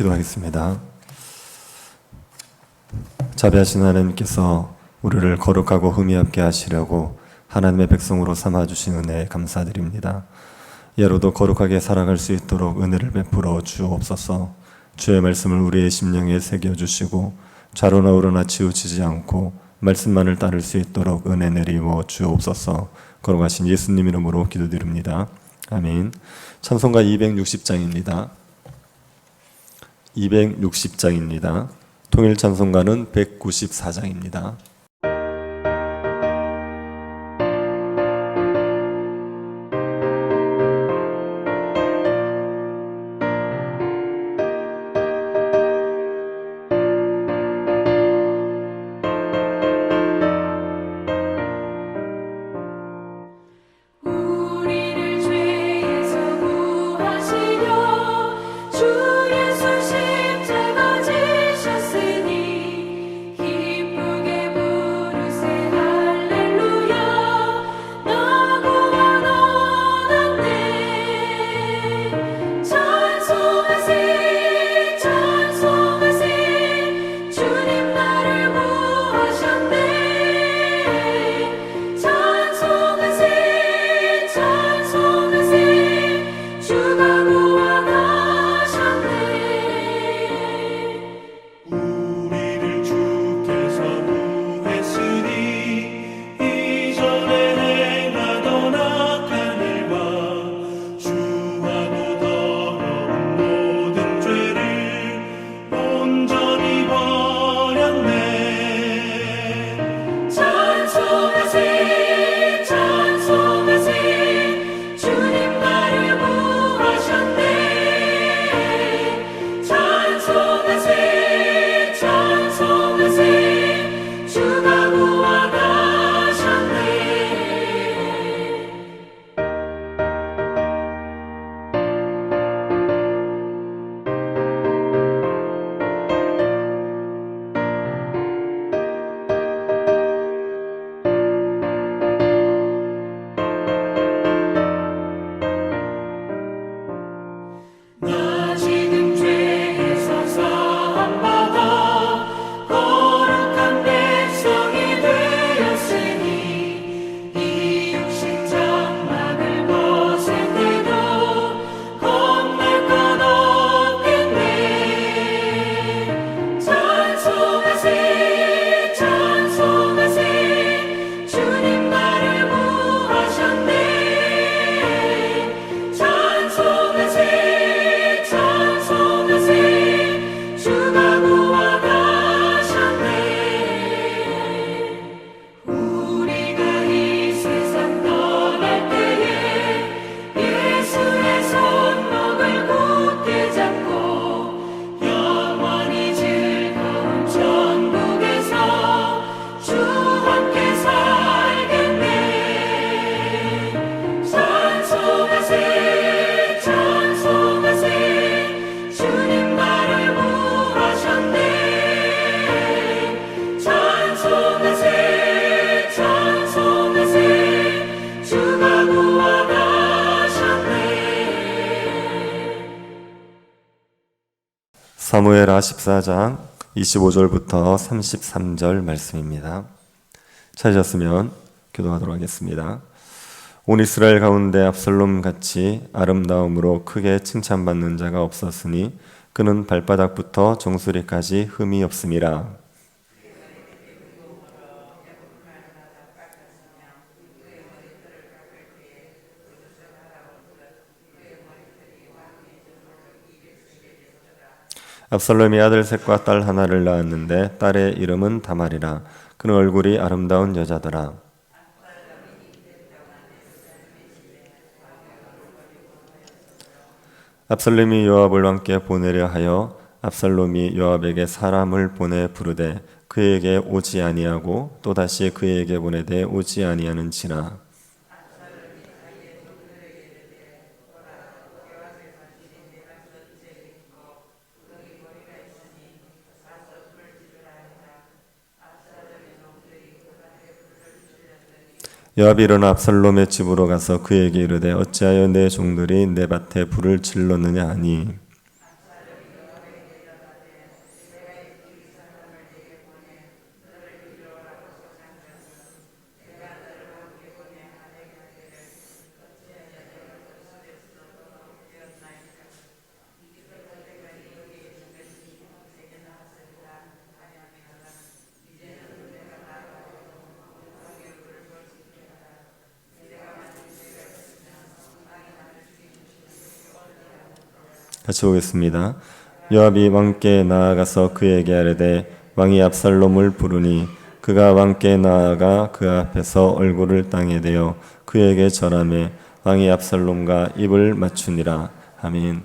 기도하겠습니다. 자비하신 하나님께서 우리를 거룩하고 흠이 없게 하시려고 하나님의 백성으로 삼아 주신 은혜에 감사드립니다. 예로도 거룩하게 살아갈 수 있도록 은혜를 베풀어 주옵소서. 주의 말씀을 우리의 심령에 새겨 주시고 좌로나 우로나 치우치지 않고 말씀만을 따를 수 있도록 은혜 내리워 주옵소서. 거룩하신 예수님 이름으로 기도드립니다. 아멘. 찬송가 260장입니다. 260장입니다. 통일 찬송가는 194장입니다. 사무엘하 14장 25절부터 33절 말씀입니다. 찾으셨으면 교도하도록 하겠습니다. 온 이스라엘 가운데 압살롬 같이 아름다움으로 크게 칭찬받는 자가 없었으니 그는 발바닥부터 정수리까지 흠이 없음이라. 압살롬이 아들 셋과 딸 하나를 낳았는데 딸의 이름은 다말이라. 그는 얼굴이 아름다운 여자더라. 압살롬이 요압을 왕께 보내려 하여 압살롬이 요압에게 사람을 보내 부르되 그에게 오지 아니하고 또다시 그에게 보내되 오지 아니하는지라 요압이 일어나 압살롬의 집으로 가서 그에게 이르되 어찌하여 내 종들이 내 밭에 불을 질렀느냐 하니 같이 보겠습니다. 요압이 왕께 나아가서 그에게 아뢰되 왕이 압살롬을 부르니 그가 왕께 나아가 그 앞에서 얼굴을 땅에 대어 그에게 절하매 왕이 압살롬과 입을 맞추니라. 아멘.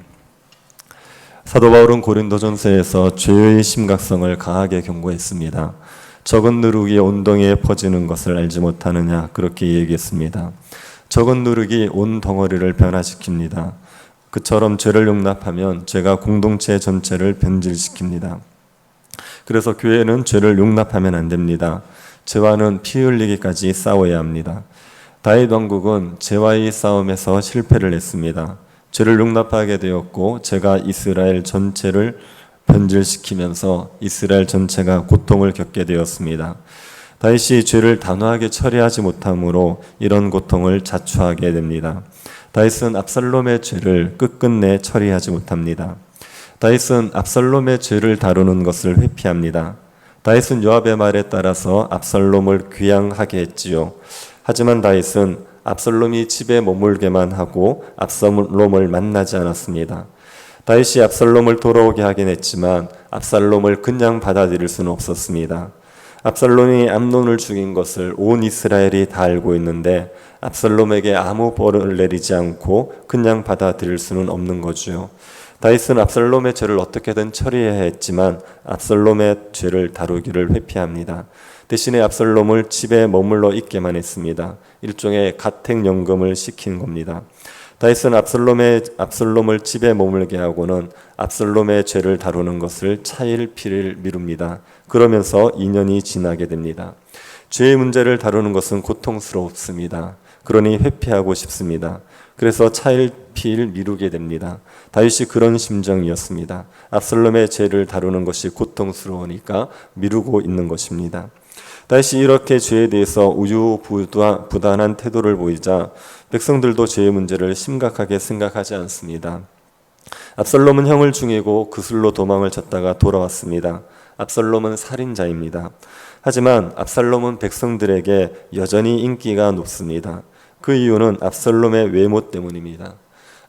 사도 바울은 고린도전서에서 죄의 심각성을 강하게 경고했습니다. 적은 누룩이 온덩이에 퍼지는 것을 알지 못하느냐 그렇게 얘기했습니다. 적은 누룩이 온 덩어리를 변화시킵니다. 그처럼 죄를 용납하면 죄가 공동체 전체를 변질시킵니다. 그래서 교회는 죄를 용납하면 안 됩니다. 죄와는 피 흘리기까지 싸워야 합니다. 다윗 왕국은 죄와의 싸움에서 실패를 했습니다. 죄를 용납하게 되었고 죄가 이스라엘 전체를 변질시키면서 이스라엘 전체가 고통을 겪게 되었습니다. 다윗이 죄를 단호하게 처리하지 못함으로 이런 고통을 자초하게 됩니다. 다윗은 압살롬의 죄를 끝끝내 처리하지 못합니다. 다윗은 압살롬의 죄를 다루는 것을 회피합니다. 다윗은 요압의 말에 따라서 압살롬을 귀양하게 했지요. 하지만 다윗은 압살롬이 집에 머물게만 하고 압살롬을 만나지 않았습니다. 다윗이 압살롬을 돌아오게 하긴 했지만 압살롬을 그냥 받아들일 수는 없었습니다. 압살롬이 암논을 죽인 것을 온 이스라엘이 다 알고 있는데 압살롬에게 아무 벌을 내리지 않고 그냥 받아들일 수는 없는 거지요. 다윗은 압살롬의 죄를 어떻게든 처리해야 했지만 압살롬의 죄를 다루기를 회피합니다. 대신에 압살롬을 집에 머물러 있게만 했습니다. 일종의 가택연금을 시킨 겁니다. 다윗은 압살롬의 압살롬을 집에 머물게 하고는 압살롬의 죄를 다루는 것을 차일피일 미룹니다. 그러면서 2년이 지나게 됩니다. 죄의 문제를 다루는 것은 고통스럽습니다. 그러니 회피하고 싶습니다. 그래서 차일피일 미루게 됩니다. 다윗이 그런 심정이었습니다. 압살롬의 죄를 다루는 것이 고통스러우니까 미루고 있는 것입니다. 다윗이 이렇게 죄에 대해서 우유부단한 태도를 보이자 백성들도 죄의 문제를 심각하게 생각하지 않습니다. 압살롬은 형을 죽이고 그술로 도망을 쳤다가 돌아왔습니다. 압살롬은 살인자입니다. 하지만 압살롬은 백성들에게 여전히 인기가 높습니다. 그 이유는 압살롬의 외모 때문입니다.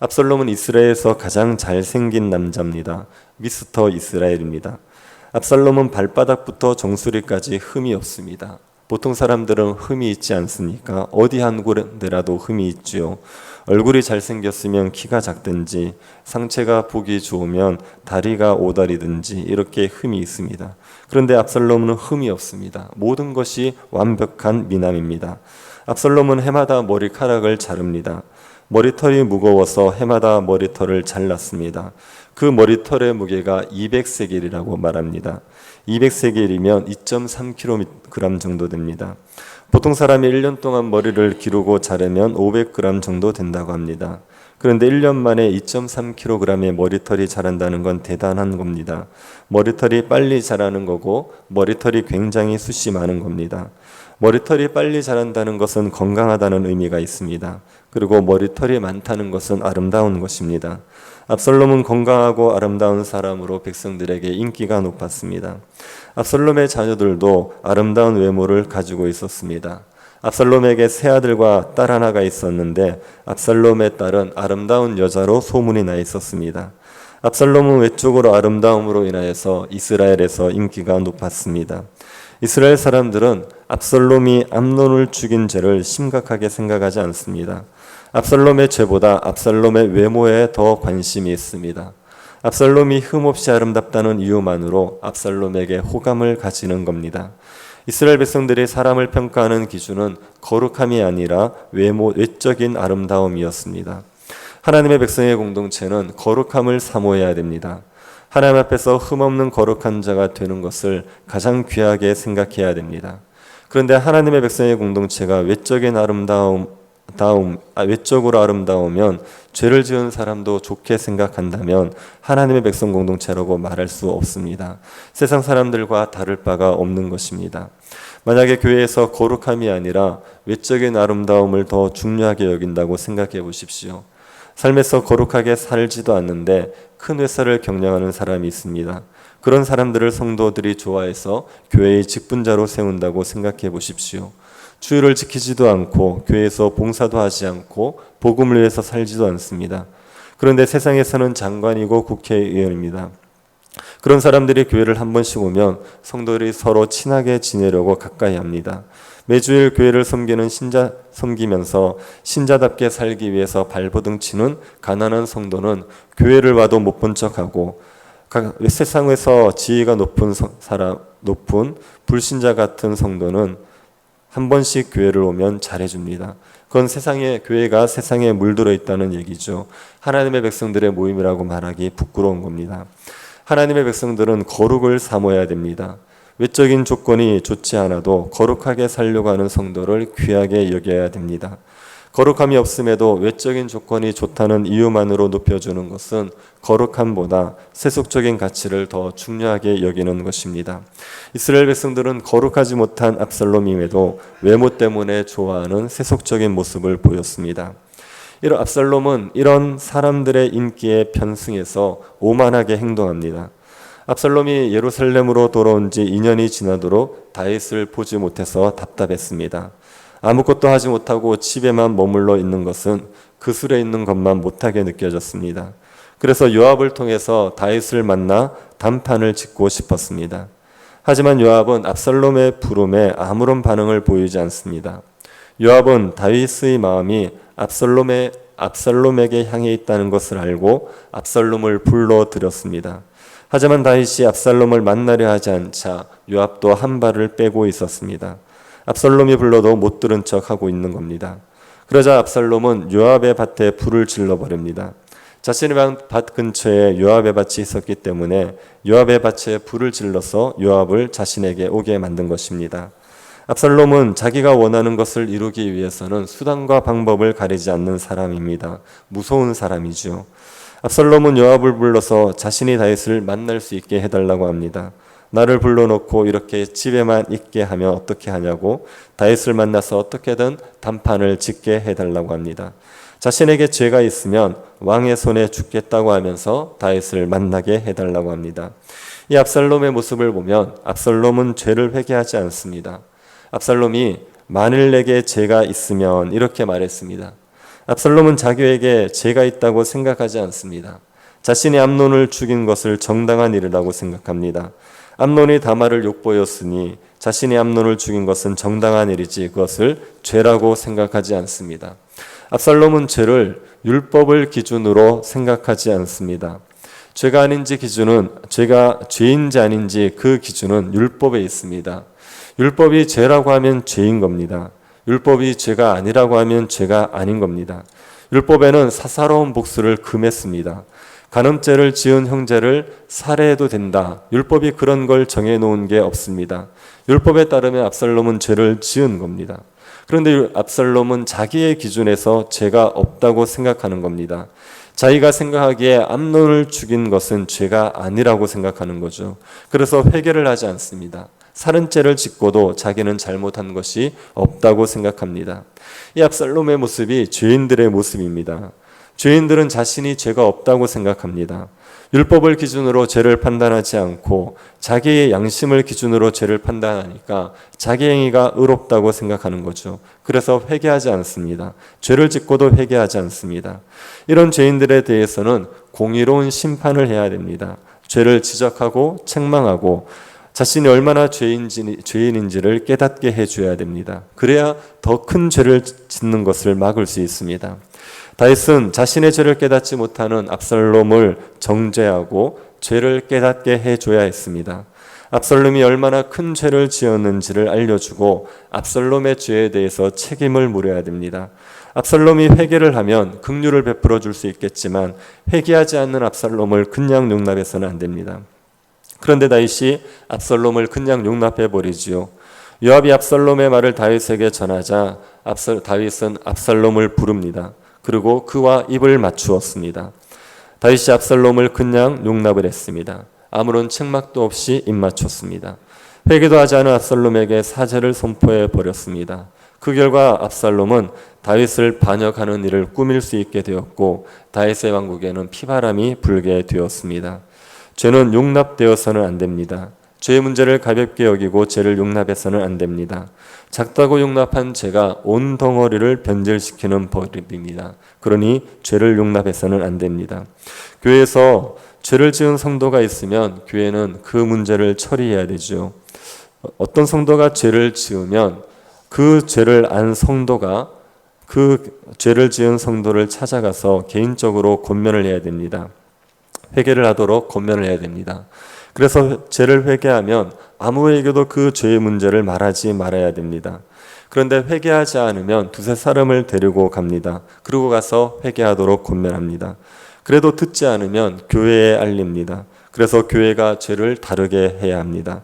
압살롬은 이스라엘에서 가장 잘생긴 남자입니다. 미스터 이스라엘입니다. 압살롬은 발바닥부터 정수리까지 흠이 없습니다. 보통 사람들은 흠이 있지 않습니까? 어디 한 군데라도 흠이 있지요. 얼굴이 잘생겼으면 키가 작든지 상체가 보기 좋으면 다리가 오다리든지 이렇게 흠이 있습니다. 그런데 압살롬은 흠이 없습니다. 모든 것이 완벽한 미남입니다. 압살롬은 해마다 머리카락을 자릅니다. 머리털이 무거워서 해마다 머리털을 잘랐습니다. 그 머리털의 무게가 200세겔이라고 말합니다. 200세겔이면 2.3kg 정도 됩니다. 보통 사람이 1년 동안 머리를 기르고 자르면 500g 정도 된다고 합니다. 그런데 1년 만에 2.3kg의 머리털이 자란다는 건 대단한 겁니다. 머리털이 빨리 자라는 거고 머리털이 굉장히 숱이 많은 겁니다. 머리털이 빨리 자란다는 것은 건강하다는 의미가 있습니다. 그리고 머리털이 많다는 것은 아름다운 것입니다. 압살롬은 건강하고 아름다운 사람으로 백성들에게 인기가 높았습니다. 압살롬의 자녀들도 아름다운 외모를 가지고 있었습니다. 압살롬에게 세 아들과 딸 하나가 있었는데 압살롬의 딸은 아름다운 여자로 소문이 나 있었습니다. 압살롬은 외적으로 아름다움으로 인하여서 이스라엘에서 인기가 높았습니다. 이스라엘 사람들은 압살롬이 암논을 죽인 죄를 심각하게 생각하지 않습니다. 압살롬의 죄보다 압살롬의 외모에 더 관심이 있습니다. 압살롬이 흠없이 아름답다는 이유만으로 압살롬에게 호감을 가지는 겁니다. 이스라엘 백성들이 사람을 평가하는 기준은 거룩함이 아니라 외모 외적인 아름다움이었습니다. 하나님의 백성의 공동체는 거룩함을 사모해야 됩니다. 하나님 앞에서 흠없는 거룩한 자가 되는 것을 가장 귀하게 생각해야 됩니다. 그런데 하나님의 백성의 공동체가 외적인 아름다움 다음 아, 외적으로 아름다우면 죄를 지은 사람도 좋게 생각한다면 하나님의 백성 공동체라고 말할 수 없습니다. 세상 사람들과 다를 바가 없는 것입니다. 만약에 교회에서 거룩함이 아니라 외적인 아름다움을 더 중요하게 여긴다고 생각해 보십시오. 삶에서 거룩하게 살지도 않는데 큰 회사를 경영하는 사람이 있습니다. 그런 사람들을 성도들이 좋아해서 교회의 직분자로 세운다고 생각해 보십시오. 주의를 지키지도 않고 교회에서 봉사도 하지 않고 복음을 위해서 살지도 않습니다. 그런데 세상에서는 장관이고 국회의원입니다. 그런 사람들이 교회를 한 번씩 오면 성도들이 서로 친하게 지내려고 가까이 합니다. 매주일 교회를 섬기는 신자 섬기면서 신자답게 살기 위해서 발버둥 치는 가난한 성도는 교회를 와도 못 본 척하고 가- 세상에서 지위가 높은 성- 사람 높은 불신자 같은 성도는 한 번씩 교회를 오면 잘해줍니다. 그건 세상에 교회가 세상에 물들어 있다는 얘기죠. 하나님의 백성들의 모임이라고 말하기 부끄러운 겁니다. 하나님의 백성들은 거룩을 사모해야 됩니다. 외적인 조건이 좋지 않아도 거룩하게 살려고 하는 성도를 귀하게 여겨야 됩니다. 거룩함이 없음에도 외적인 조건이 좋다는 이유만으로 높여주는 것은 거룩함보다 세속적인 가치를 더 중요하게 여기는 것입니다. 이스라엘 백성들은 거룩하지 못한 압살롬임에도 외모 때문에 좋아하는 세속적인 모습을 보였습니다. 이런 압살롬은 이런 사람들의 인기에 편승해서 오만하게 행동합니다. 압살롬이 예루살렘으로 돌아온 지 2년이 지나도록 다윗을 보지 못해서 답답했습니다. 아무것도 하지 못하고 집에만 머물러 있는 것은 그 술에 있는 것만 못하게 느껴졌습니다. 그래서 요압을 통해서 다윗을 만나 단판을 짓고 싶었습니다. 하지만 요압은 압살롬의 부름에 아무런 반응을 보이지 않습니다. 요압은 다윗의 마음이 압살롬의 압살롬에게 향해 있다는 것을 알고 압살롬을 불러들였습니다. 하지만 다윗이 압살롬을 만나려 하지 않자 요압도 한 발을 빼고 있었습니다. 압살롬이 불러도 못 들은 척 하고 있는 겁니다. 그러자 압살롬은 요압의 밭에 불을 질러 버립니다. 자신의 밭 근처에 요압의 밭이 있었기 때문에 요압의 밭에 불을 질러서 요압을 자신에게 오게 만든 것입니다. 압살롬은 자기가 원하는 것을 이루기 위해서는 수단과 방법을 가리지 않는 사람입니다. 무서운 사람이죠. 압살롬은 요압을 불러서 자신이 다윗을 만날 수 있게 해달라고 합니다. 나를 불러놓고 이렇게 집에만 있게 하면 어떻게 하냐고 다윗을 만나서 어떻게든 단판을 짓게 해달라고 합니다. 자신에게 죄가 있으면 왕의 손에 죽겠다고 하면서 다윗을 만나게 해달라고 합니다. 이 압살롬의 모습을 보면 압살롬은 죄를 회개하지 않습니다. 압살롬이 만일 내게 죄가 있으면 이렇게 말했습니다. 압살롬은 자기에게 죄가 있다고 생각하지 않습니다. 자신이 암논을 죽인 것을 정당한 일이라고 생각합니다. 암논이 다말을 욕보였으니 자신이 암논을 죽인 것은 정당한 일이지 그것을 죄라고 생각하지 않습니다. 압살롬은 죄를 율법을 기준으로 생각하지 않습니다. 죄가 아닌지 기준은 죄가 죄인지 아닌지 그 기준은 율법에 있습니다. 율법이 죄라고 하면 죄인 겁니다. 율법이 죄가 아니라고 하면 죄가 아닌 겁니다. 율법에는 사사로운 복수를 금했습니다. 간음죄를 지은 형제를 살해해도 된다. 율법이 그런 걸 정해놓은 게 없습니다. 율법에 따르면 압살롬은 죄를 지은 겁니다. 그런데 압살롬은 자기의 기준에서 죄가 없다고 생각하는 겁니다. 자기가 생각하기에 암론을 죽인 것은 죄가 아니라고 생각하는 거죠. 그래서 회개를 하지 않습니다. 살인죄를 짓고도 자기는 잘못한 것이 없다고 생각합니다. 이 압살롬의 모습이 죄인들의 모습입니다. 죄인들은 자신이 죄가 없다고 생각합니다. 율법을 기준으로 죄를 판단하지 않고 자기의 양심을 기준으로 죄를 판단하니까 자기 행위가 의롭다고 생각하는 거죠. 그래서 회개하지 않습니다. 죄를 짓고도 회개하지 않습니다. 이런 죄인들에 대해서는 공의로운 심판을 해야 됩니다. 죄를 지적하고 책망하고 자신이 얼마나 죄인지, 죄인인지를 깨닫게 해줘야 됩니다. 그래야 더 큰 죄를 짓는 것을 막을 수 있습니다. 다윗은 자신의 죄를 깨닫지 못하는 압살롬을 정죄하고 죄를 깨닫게 해줘야 했습니다. 압살롬이 얼마나 큰 죄를 지었는지를 알려주고 압살롬의 죄에 대해서 책임을 물어야 됩니다. 압살롬이 회개를 하면 긍휼을 베풀어 줄 수 있겠지만 회개하지 않는 압살롬을 그냥 용납해서는 안 됩니다. 그런데 다윗이 압살롬을 그냥 용납해 버리지요. 요압이 압살롬의 말을 다윗에게 전하자 압살, 다윗은 압살롬을 부릅니다. 그리고 그와 입을 맞추었습니다. 다윗이 압살롬을 그냥 용납을 했습니다. 아무런 책망도 없이 입 맞췄습니다. 회개도 하지 않은 압살롬에게 사죄를 선포해 버렸습니다. 그 결과 압살롬은 다윗을 반역하는 일을 꾸밀 수 있게 되었고 다윗의 왕국에는 피바람이 불게 되었습니다. 죄는 용납되어서는 안 됩니다. 죄의 문제를 가볍게 여기고 죄를 용납해서는 안 됩니다. 작다고 용납한 죄가 온 덩어리를 변질시키는 법입니다. 그러니 죄를 용납해서는 안 됩니다. 교회에서 죄를 지은 성도가 있으면 교회는 그 문제를 처리해야 되죠. 어떤 성도가 죄를 지으면 그 죄를 안 성도가 그 죄를 지은 성도를 찾아가서 개인적으로 권면을 해야 됩니다. 회개를 하도록 권면을 해야 됩니다. 그래서 죄를 회개하면 아무에게도 그 죄의 문제를 말하지 말아야 됩니다. 그런데 회개하지 않으면 두세 사람을 데리고 갑니다. 그리고 가서 회개하도록 권면합니다. 그래도 듣지 않으면 교회에 알립니다. 그래서 교회가 죄를 다르게 해야 합니다.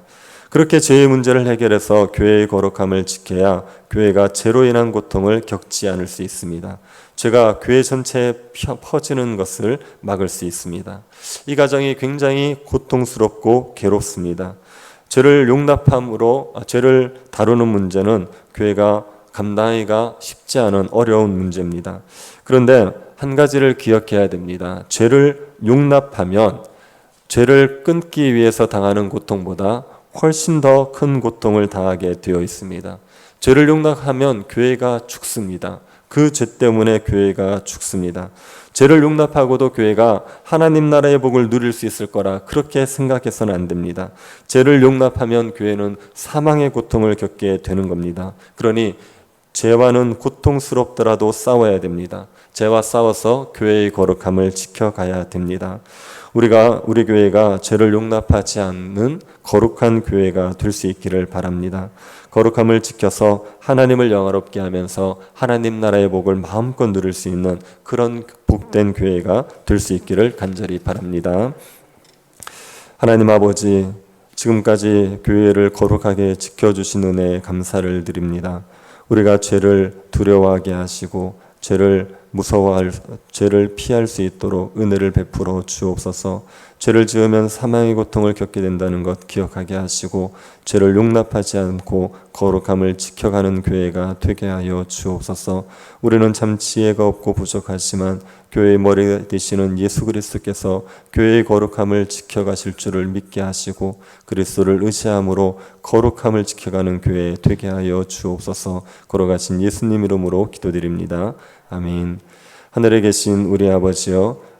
그렇게 죄의 문제를 해결해서 교회의 거룩함을 지켜야 교회가 죄로 인한 고통을 겪지 않을 수 있습니다. 죄가 교회 전체에 펴- 퍼지는 것을 막을 수 있습니다. 이 과정이 굉장히 고통스럽고 괴롭습니다. 죄를 용납함으로 아, 죄를 다루는 문제는 교회가 감당하기가 쉽지 않은 어려운 문제입니다. 그런데 한 가지를 기억해야 됩니다. 죄를 용납하면 죄를 끊기 위해서 당하는 고통보다 훨씬 더 큰 고통을 당하게 되어 있습니다. 죄를 용납하면 교회가 죽습니다. 그 죄 때문에 교회가 죽습니다. 죄를 용납하고도 교회가 하나님 나라의 복을 누릴 수 있을 거라 그렇게 생각해서는 안 됩니다. 죄를 용납하면 교회는 사망의 고통을 겪게 되는 겁니다. 그러니 죄와는 고통스럽더라도 싸워야 됩니다. 죄와 싸워서 교회의 거룩함을 지켜가야 됩니다. 우리가 우리 교회가 죄를 용납하지 않는 거룩한 교회가 될 수 있기를 바랍니다. 거룩함을 지켜서 하나님을 영화롭게 하면서 하나님 나라의 복을 마음껏 누릴 수 있는 그런 복된 교회가 될 수 있기를 간절히 바랍니다. 하나님 아버지, 지금까지 교회를 거룩하게 지켜주신 은혜에 감사를 드립니다. 우리가 죄를 두려워하게 하시고 죄를 무서워할 죄를 피할 수 있도록 은혜를 베풀어 주옵소서. 죄를 지으면 사망의 고통을 겪게 된다는 것 기억하게 하시고 죄를 용납하지 않고 거룩함을 지켜가는 교회가 되게 하여 주옵소서. 우리는 참 지혜가 없고 부족하지만 교회의 머리 되시는 예수 그리스도께서 교회의 거룩함을 지켜가실 줄을 믿게 하시고 그리스도를 의지함으로 거룩함을 지켜가는 교회 되게 하여 주옵소서. 걸어가신 예수님 이름으로 기도드립니다. 아멘. 하늘에 계신 우리 아버지여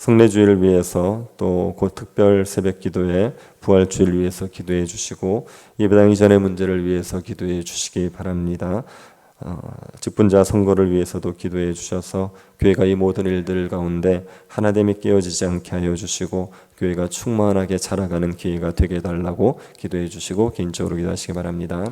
성례주의를 위해서 또 곧 특별 새벽 기도에 부활주의를 위해서 기도해 주시고 예배당 이전의 문제를 위해서 기도해 주시기 바랍니다. 어, 직분자 선거를 위해서도 기도해 주셔서 교회가 이 모든 일들 가운데 하나됨이 깨어지지 않게 하여 주시고 교회가 충만하게 자라가는 기회가 되게 해달라고 기도해 주시고 개인적으로 기도하시기 바랍니다.